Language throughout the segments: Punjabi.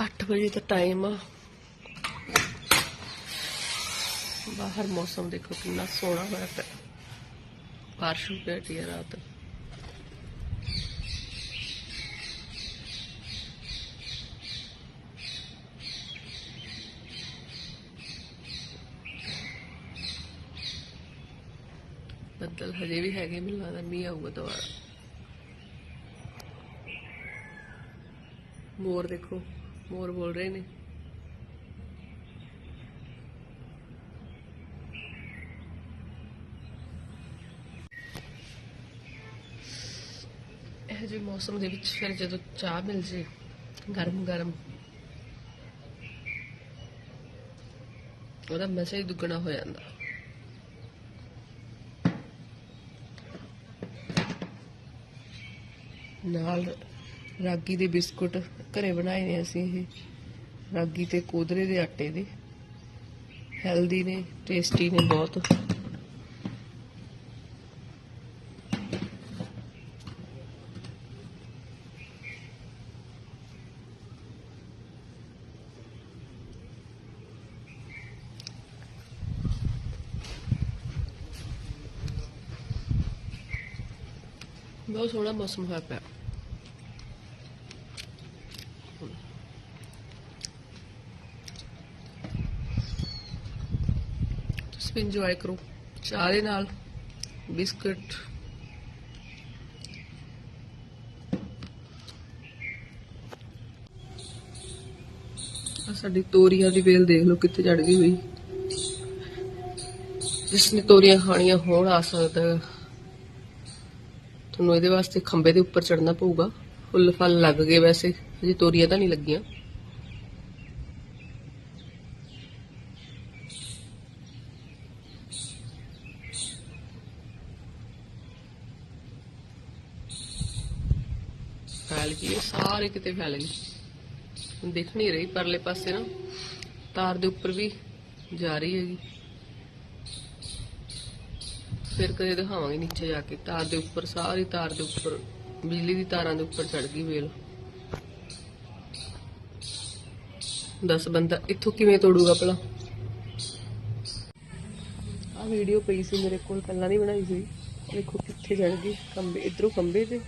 8 ਵਜੇ ਦਾ ਟਾਈਮ ਆ। ਬਾਹਰ ਮੌਸਮ ਦੇਖੋ ਕਿੰਨਾ ਸੋਹਣਾ ਹੋਇਆ ਪਿਆ। ਬਾਰਿਸ਼ ਹੋ ਗਈ ਹੈ ਰਾਤ। ਬੱਦਲ ਹਜੇ ਵੀ ਹੈਗੇ, ਮੈਨੂੰ ਲੱਗਦਾ ਮੀਂਹ ਆਊਗਾ ਦੁਬਾਰਾ। ਮੋਰ ਦੇਖੋ। ਮੋਰ ਬੋਲ ਰਹੇ ਨੇ। ਇਹ ਜਿਹੇ ਮੌਸਮ ਦੇ ਵਿੱਚ ਫਿਰ ਜਦੋਂ ਚਾਹ ਮਿਲ ਜੇ, ਗਰਮ ਗਰਮ, ਉਹਦਾ ਮਜ਼ਾ ਹੀ ਦੁੱਗਣਾ ਹੋ ਜਾਂਦਾ। ਨਾਲ ਰਾਗੀ ਦੇ ਬਿਸਕੁਟ ਘਰੇ ਬਣਾਏ ਨੇ ਅਸੀਂ ਇਹ। ਰਾਗੀ ਤੇ ਕੋਦਰੇ ਦੇ ਆਟੇ ਦੇ ਹੈਲਦੀ ਨੇ, ਟੇਸਟੀ ਨੇ ਬਹੁਤ। ਬਹੁਤ ਸੋਹਣਾ ਮੌਸਮ ਹੋਇਆ ਪਿਆ। ਤੁਸੀਂ ਵੀ ਇੰਜੋਏ ਕਰੋ। ਚਾਹ ਦੇ ਨਾਲ, ਬਿਸਕਟ। ਸਾਡੀ ਤੋਰੀਆਂ ਦੀ ਵੇਲ ਦੇਖ ਲਓ ਕਿੱਥੇ ਚੜ ਗਈ ਹੋਈ। ਜਿਸ ਨੇ ਤੋਰੀਆਂ ਖਾਣੀਆਂ ਹੋਣ, ਆ ਸਕਦਾ ਤੁਹਾਨੂੰ ਇਹਦੇ ਵਾਸਤੇ ਖੰਬੇ ਦੇ ਉੱਪਰ ਚੜਨਾ ਪਊਗਾ। ਫੁੱਲ ਫਲ ਲੱਗ ਗਏ ਵੈਸੇ, ਹਜੇ ਤੋਰੀਆਂ ਤਾਂ ਨਹੀਂ ਲੱਗੀਆਂ। ਫੈਲ ਗਈ ਸਾਰੇ ਕਿਤੇ ਫੈਲ ਗਈ ਹੁਣ ਦਿਖ ਨਹੀਂ ਰਹੀ ਪਰਲੇ ਪਾਸੇ ਨਾ, ਤਾਰ ਦੇ ਉੱਪਰ ਵੀ ਜਾ ਰਹੀ ਹੈਗੀ। ਫਿਰ ਕਦੇ ਦਿਖਾਵਾਂਗੇ ਨੀਚੇ ਜਾ ਕੇ, ਤਾਰ ਦੇ ਉੱਪਰ, ਸਾਰੀ ਤਾਰ ਦੇ ਉੱਪਰ। ਬਿਜਲੀ ਦੀ ਤਾਰਾਂ ਦੇ ਉੱਪਰ ਚੜ ਗਈ ਵੇਲ ਦਸ ਬੰਦਾ ਇੱਥੋਂ ਕਿਵੇਂ ਤੋੜੂਗਾ ਭਲਾ? ਆ ਵੀਡੀਓ ਪਈ ਸੀ ਮੇਰੇ ਕੋਲ, ਪਹਿਲਾਂ ਨਹੀਂ ਬਣਾਈ ਸੀ। ਦੇਖੋ ਕਿੱਥੇ ਚੜ ਗਈ। ਖੰਬੇ ਇਧਰੋਂ ਖੰਬੇ ਤੇ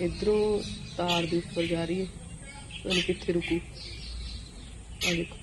ਇਧਰੋਂ ਤਾਰ ਦੇ ਉੱਪਰ ਜਾ ਰਹੀ ਹੈ। ਪਤਾ ਕਿੱਥੇ ਰੁਕੂ। ਆ ਦੇਖੋ।